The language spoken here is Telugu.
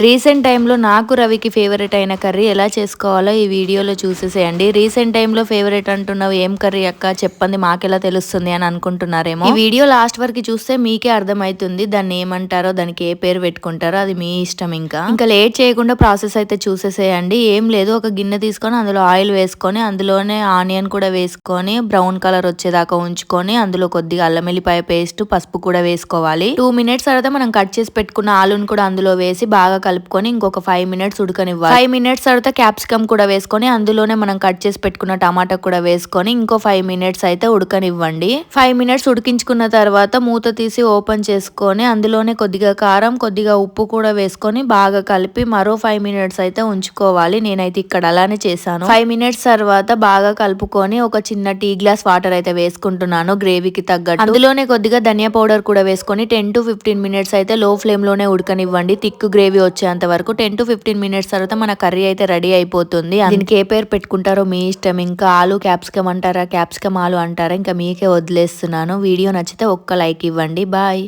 రీసెంట్ టైంలో నాకు రవికి ఫేవరెట్ అయిన కర్రీ ఎలా చేసుకోవాలో ఈ వీడియోలో చూసేసేయండి. రీసెంట్ టైంలో ఫేవరెట్ అంటున్నావు ఏం కర్రీ అక్క చెప్పండి మాకెలా తెలుస్తుంది అని అనుకుంటున్నారేమో. ఈ వీడియో లాస్ట్ వరకు చూస్తే మీకే అర్థమవుతుంది దాన్ని ఏమంటారో దానికి ఏ పేరు పెట్టుకుంటారో అది మీ ఇష్టం ఇంకా. ఇంకా లేట్ చేయకుండా ప్రాసెస్ అయితే చూసేసేయండి. ఏం లేదు ఒక గిన్నె తీసుకొని అందులో ఆయిల్ వేసుకొని అందులోనే ఆనియన్ కూడా వేసుకొని బ్రౌన్ కలర్ వచ్చేదాకా ఉంచుకొని అందులో కొద్దిగా అల్లం వెల్లిపాయ పేస్ట్ పసుపు కూడా వేసుకోవాలి. టూ మినిట్స్ తర్వాత మనం కట్ చేసి పెట్టుకున్న ఆలుని కూడా అందులో వేసి బాగా కలుపుకొని ఇంకొక ఫైవ్ మినిట్స్ ఉడకనివ్వాలి. ఫైవ్ మినిట్స్ తర్వాత క్యాప్సికమ్ కూడా వేసుకొని అందులోనే మనం కట్ చేసి పెట్టుకున్న టమాటా కూడా వేసుకొని ఇంకో ఫైవ్ మినిట్స్ అయితే ఉడకనివ్వండి. ఫైవ్ మినిట్స్ ఉడికించుకున్న తర్వాత మూత తీసి ఓపెన్ చేసుకొని అందులోనే కొద్దిగా కారం కొద్దిగా ఉప్పు కూడా వేసుకొని బాగా కలిపి మరో ఫైవ్ మినిట్స్ అయితే ఉంచుకోవాలి. నేనైతే ఇక్కడ అలానే చేశాను. ఫైవ్ మినిట్స్ తర్వాత బాగా కలుపుకొని ఒక చిన్న టీ గ్లాస్ వాటర్ అయితే వేసుకుంటున్నాను గ్రేవీకి తగ్గట్టు. అందులోనే కొద్దిగా ధనియా పౌడర్ కూడా వేసుకొని టెన్ టు ఫిఫ్టీన్ మినిట్స్ అయితే లో ఫ్లేమ్లోనే ఉడకనివ్వండి. థిక్ గ్రేవీ వచ్చేంత వరకు టెన్ టు ఫిఫ్టీన్ మినిట్స్ తర్వాత మన కర్రీ అయితే రెడీ అయిపోతుంది. దీనికి ఏ పేరు పెట్టుకుంటారో మీ ఇష్టం. ఇంకా ఆలు క్యాప్సికమ్ అంటారా? క్యాప్సికమ్ ఆలు అంటారా? ఇంకా మీకే వదిలేస్తున్నాను. వీడియో నచ్చితే ఒక్క లైక్ ఇవ్వండి. బాయ్.